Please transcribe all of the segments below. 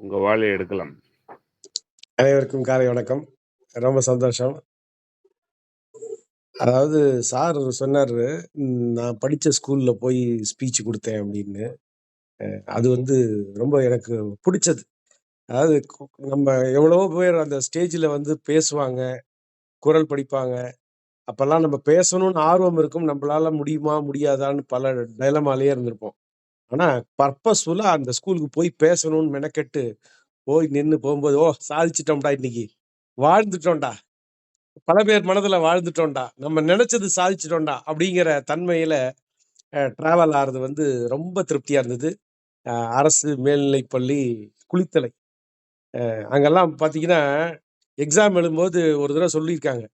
உங்க வாழை எடுக்கலாம். அனைவருக்கும் காலை வணக்கம். ரொம்ப சந்தோஷம். அதாவது சார் சொன்னார் நான் படிச்ச ஸ்கூல்ல போய் ஸ்பீச் கொடுத்தேன் அப்படின்னு. அது வந்து ரொம்ப எனக்கு பிடிச்சது. அதாவது நம்ம எவ்வளவோ பேர் அந்த ஸ்டேஜ்ல வந்து பேசுவாங்க குரல் படிப்பாங்க. அப்பெல்லாம் நம்ம பேசணும்னு ஆர்வம் இருக்கும். நம்மளால முடியுமா முடியாதான்னு பல டைலமாலேயே இருந்திருப்போம். ஆனா பர்பஸ்ஃபுல்லா அந்த ஸ்கூலுக்கு போய் பேசணும்னு மெனக்கெட்டு போய் நின்று போகும்போது ஓ சாதிச்சிட்டோம்டா இன்னைக்கு. வாழ்ந்துட்டோம்டா. பல பேர் மனதுல வாழ்ந்துட்டோம்டா. நம்ம நினைச்சது சாதிச்சிட்டோம்டா. அப்படிங்கிற தன்மையில டிராவல் ஆறது வந்து ரொம்ப திருப்தியா இருந்தது. அரசு மேல்நிலைப் பள்ளி குளித்தலை. அங்கெல்லாம் பாத்தீங்கன்னா எக்ஸாம் எழுதும்போது ஒரு தடவை சொல்லியிருக்காங்க.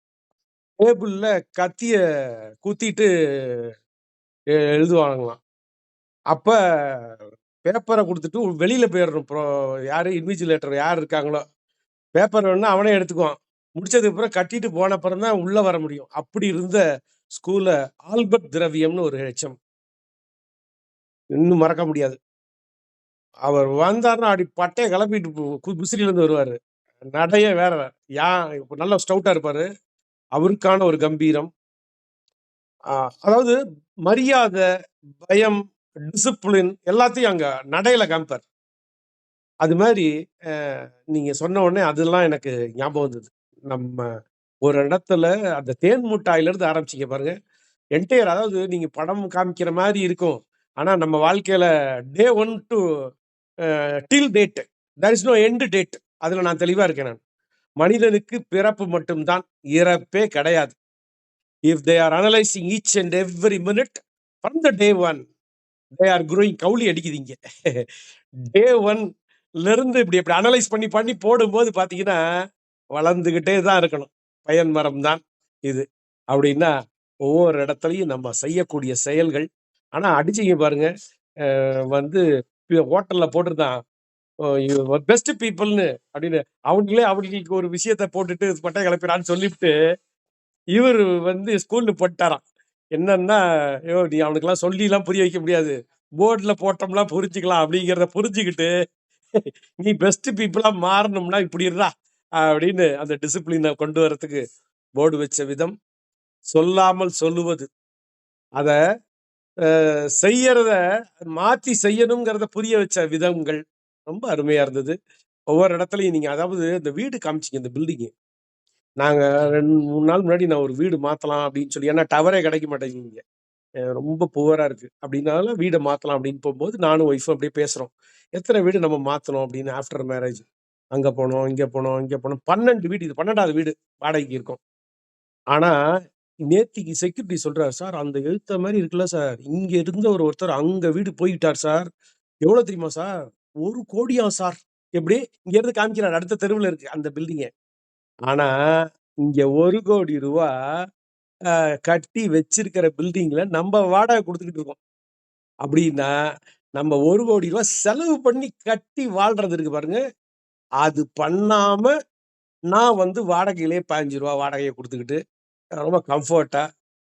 டேபிள்ல கத்திய குத்திட்டு எ- எழுதுவாங்களாம். அப்ப பேப்பரை கொடுத்துட்டு வெளியில போயிடணும். ப்ரோ யாரு இன்விஜிலேட்டர் யார் இருக்காங்களோ பேப்பர் வேணும்னா அவனே எடுத்துக்குவான். முடிச்சதுக்கு அப்புறம் கட்டிட்டு போன அப்புறம் தான் உள்ள வர முடியும். அப்படி இருந்த ஸ்கூல்ல ஆல்பர்ட் திரவியம்னு ஒரு ஹெச்எம். இன்னும் மறக்க முடியாது. அவர் வந்தாருன்னா அப்படி பட்டையை கிளப்பிட்டு கு- இருந்து வருவாரு. நடைய வேற. யா நல்ல ஸ்டவுட்டா இருப்பாரு. அவருக்கான ஒரு கம்பீரம். அதாவது மரியாதை பயம் டிசிப்ளின் எல்லாத்தையும் அங்கே நடையில் காமிப்பார். அது மாதிரி நீங்கள் சொன்ன உடனே அதெல்லாம் எனக்கு ஞாபகம் வந்தது. நம்ம ஒரு இடத்துல அந்த தேன் முட்டாயில ஆரம்பிச்சிக்க பாருங்கள் பாருங்க. என்டையர் அதாவது நீங்கள் படம் காமிக்கிற மாதிரி இருக்கும். ஆனால் நம்ம வாழ்க்கையில் day one to till date there is no end date அதில் நான் தெளிவாக இருக்கேன் நான். மனிதனுக்கு பிறப்பு மட்டும்தான் இறப்பே கிடையாது. If they are analysing each and every minute from the day one they are growing கவுளி அடிக்குதுங்க. டே ஒன்ல இருந்து இப்படி இப்படி அனலைஸ் பண்ணி பண்ணி போடும்போது பார்த்தீங்கன்னா, வளர்ந்துகிட்டே தான் இருக்கணும். பயன் மரம் தான் இது. அப்படின்னா ஒவ்வொரு இடத்துலையும் நம்ம செய்யக்கூடிய செயல்கள். ஆனா அடிச்சீங்க பாருங்க அஹ் வந்து ஹோட்டல்ல போட்டிருந்தான். பெஸ்ட் பீப்புள்னு அப்படின்னு அவங்களே அவங்களுக்கு ஒரு விஷயத்த போட்டுட்டு பட்டை கிளப்பிடான்னு சொல்லிவிட்டு இவர் வந்து ஸ்கூல்ல போட்டாராம் என்னன்னா ஐயோ நீ அவனுக்கெல்லாம் சொல்லிலாம் புரிய வைக்க முடியாது. போர்டில் போட்டோம்லாம் புரிஞ்சுக்கலாம் அப்படிங்கிறத புரிஞ்சுக்கிட்டு நீ பெஸ்ட் பீப்புளா மாறணும்னா இப்படி இருடா அப்படின்னு அந்த டிசிப்ளினை கொண்டு வரத்துக்கு போர்டு வச்ச விதம் சொல்லாமல் சொல்லுவது. அதை செய்யறத மாற்றி செய்யணுங்கிறத புரிய வச்ச விதங்கள். ரொம்ப அருமையாக இருந்தது. ஒவ்வொரு இடத்துலையும் நீங்கள் அதாவது இந்த வீடு காமிச்சிங்க இந்த பில்டிங்கு நாங்கள் ரெண்டு மூணு நாள் முன்னாடி நான் ஒரு வீடு மாற்றலாம் அப்படின்னு சொல்லி ஏன்னா டவரே கிடைக்க மாட்டேங்குங்க ரொம்ப புவராக இருக்குது அப்படின்னால வீடை மாற்றலாம் அப்படின்னு போகும்போது நானும் ஒய்ஃபும் அப்படியே பேசுகிறோம் எத்தனை வீடு நம்ம மாற்றணும் அப்படின்னு ஆஃப்டர் மேரேஜ் அங்கே போனோம் இங்கே போனோம் இங்கே போனோம். பன்னெண்டு வீடு இது பன்னெண்டாவது வீடு வாடகைக்கு இருக்கும். ஆனால் நேத்திக்கு செக்யூரிட்டி சொல்கிறார் சார் அந்த எழுத்த மாதிரி இருக்குல்ல சார். இங்கே இருந்த ஒரு ஒருத்தர் அங்கே வீடு போய்விட்டார் சார். எவ்வளோ தெரியுமா சார்? ஒரு கோடியா சார். எப்படி? இங்கேருந்து காமிக்கிறார். அடுத்த தெருவில் இருக்குது அந்த பில்டிங்கை ஆனா இங்க ஒரு கோடி ரூபா கட்டி வச்சிருக்கிற பில்டிங்ல நம்ம வாடகை கொடுத்துக்கிட்டு இருக்கோம். அப்படின்னா நம்ம ஒரு கோடி ரூபா செலவு பண்ணி கட்டி வாழ்றது இருக்கு பாருங்க. அது பண்ணாம நான் வந்து வாடகையிலே பதினஞ்சு ரூபா வாடகையை கொடுத்துக்கிட்டு ரொம்ப கம்ஃபர்ட்டா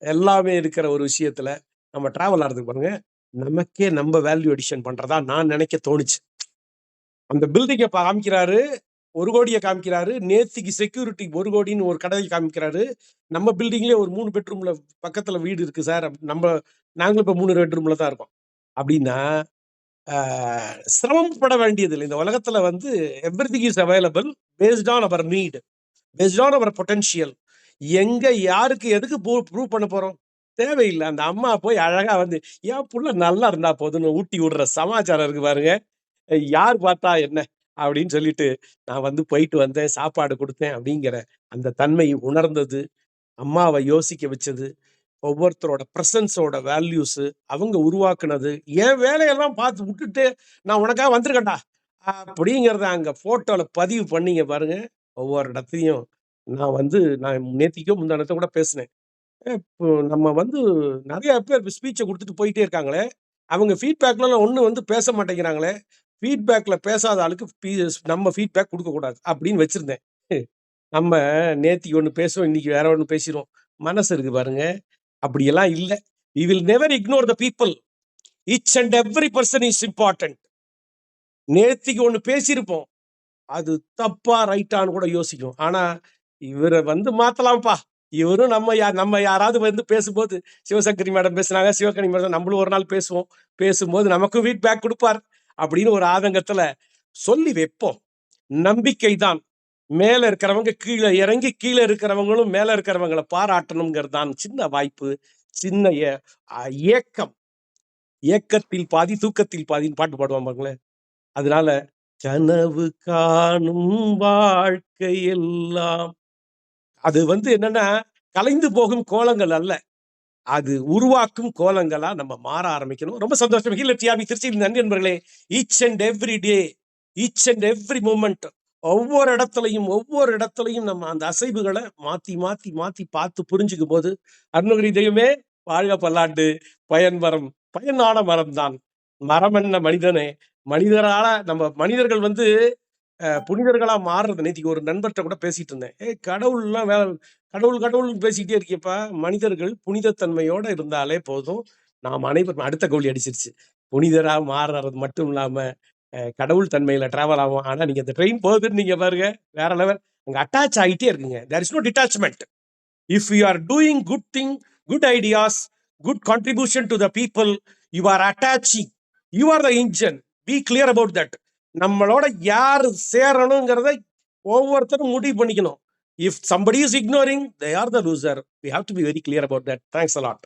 எல்லாமே இருக்கிற ஒரு விஷயத்துல நம்ம டிராவல் ஆகிறதுக்கு பாருங்க. நமக்கே நம்ம வேல்யூ அடிஷன் பண்றதா நான் நினைக்க தோணுச்சு. அந்த பில்டிங்கை காமிக்கிறாரு ஒரு கோடியை காமிக்கிறாரு. நேத்திக்கு செக்யூரிட்டி ஒரு கோடின்னு ஒரு கடையை காமிக்கிறாரு. நம்ம பில்டிங்லேயே ஒரு மூணு பெட்ரூம்ல பக்கத்துல வீடு இருக்கு சார் நம்ம நாங்களும் இப்போ மூணு பெட்ரூம்ல தான் இருக்கோம். அப்படின்னா சிரமப்பட வேண்டியதில்லை. இந்த உலகத்துல வந்து everything is available based on our need based on our potential எங்க யாருக்கு எதுக்கு ப்ரூவ் பண்ண போறோம்? தேவையில்லை. அந்த அம்மா போய் அழகா வந்து என் புள்ள நல்லா இருந்தா போதுன்னு ஊட்டி விடுற சமாச்சாரம் இருக்கு பாருங்க. யார் பார்த்தா என்ன? அப்படின்னு சொல்லிட்டு நான் வந்து போயிட்டு வந்தேன் சாப்பாடு கொடுத்தேன் அப்படிங்கிற அந்த தன்மை உணர்ந்தது. அம்மாவை யோசிக்க வச்சது. ஒவ்வொருத்தரோட ப்ரெசன்ஸோட வேல்யூஸ் அவங்க உருவாக்குனது. என் வேலையெல்லாம் பார்த்து விட்டுட்டு நான் உனக்காக வந்திருக்கேன்டா. அப்படிங்கிறத அங்க போட்டோல பதிவு பண்ணிங்க பாருங்க. ஒவ்வொரு இடத்தையும் நான் வந்து நான் நேத்திக்கோ முந்தானத்தை கூட பேசினேன். இப்போ நம்ம வந்து நிறைய பேர் ஸ்பீச்சை கொடுத்துட்டு போயிட்டே இருக்காங்களே. அவங்க ஃபீட்பேக்லாம் ஒன்றும் வந்து பேச மாட்டேங்கிறாங்களே. ஃபீட்பேக்கில் பேசாத ஆளுக்கு பீ- நம்ம ஃபீட்பேக் கொடுக்கக்கூடாது அப்படின்னு வச்சுருந்தேன். நம்ம நேத்திக்கு ஒன்று பேசுவோம் இன்றைக்கி வேற ஒன்று பேசிடுவோம் மனசு இருக்கு பாருங்க. அப்படியெல்லாம் இல்லை. We will never ignore the people each and every person is important நேத்திக்கு ஒன்று பேசியிருப்போம். அது தப்பா ரைட்டான்னு கூட யோசிக்கும். ஆனா இவரை வந்து மாத்தலாம்ப்பா. இவரும் நம்ம யா நம்ம யாராவது வந்து பேசும்போது சிவசங்கரி மேடம் பேசுனாங்க சிவகணி மேடம் நம்மளும் ஒரு நாள் பேசுவோம். பேசும்போது நமக்கும் ஃபீட்பேக் கொடுப்பார். அப்படின்னு ஒரு ஆதங்கத்துல சொல்லி வைப்போம். நம்பிக்கை தான் மேல இருக்கிறவங்க கீழே இறங்கி கீழே இருக்கிறவங்களும் மேல இருக்கிறவங்கள பாராட்டணுங்கிறது தான் சின்ன வாய்ப்பு சின்ன அ- ஏக்கம். ஏக்கத்தில் பாதி தூக்கத்தில் பாதின்னு பாட்டு பாடுவான் பாருங்களேன். அதனால கனவு காணும் வாழ்க்கை எல்லாம். அது வந்து என்னன்னா கலைந்து போகும் கோலங்கள் அல்ல. அது உருவாக்கும் கோலங்களா நம்ம மாற ஆரம்பிக்கணும். ரொம்ப சந்தோஷம். ஹீலர் டிஆர்பி திருச்சியில் நன்றி நண்பர்களே each and every day each and every moment ஒவ்வொரு இடத்துலையும் ஒவ்வொரு இடத்துலையும் நம்ம அந்த அசைவுகளை மாத்தி மாத்தி மாத்தி பார்த்து புரிஞ்சுக்கும் போது அருணகிரி தெய்வமே வாழ்க பல்லாண்டு பயன் மரம் பயனான மரம் தான் மரம் என்ன மனிதனே? மனிதரால நம்ம மனிதர்கள் வந்து புனிதர்களாக மாறுறது. நேத்திக்கு ஒரு நண்பர்கிட்ட கூட பேசிகிட்டு இருந்தேன். ஏ கடவுள்லாம் வேலை கடவுள் கடவுள் பேசிக்கிட்டே இருக்கியப்பா. மனிதர்கள் புனிதத்தன்மையோட இருந்தாலே போதும். நாம் அனைவரும் அடுத்த கோழி அடிச்சிருச்சு. புனிதராக மாறுறது மட்டும் இல்லாம கடவுள் தன்மையில் ட்ராவல் ஆகும். ஆனா நீங்கள் இந்த ட்ரெயின் போகுதுன்னு நீங்கள் பாருங்க. வேற லெவல் அங்கே அட்டாச் ஆகிட்டே இருக்குங்க. There is no detachment if you are doing good thing good ideas good contribution to the people you are attaching you are the engine be clear about that நம்மளோட யார் சேரணுங்கிறத ஒவ்வொருத்தரும் முடிவு பண்ணிக்கணும் if somebody is ignoring they are the loser we have to be very clear about that thanks a lot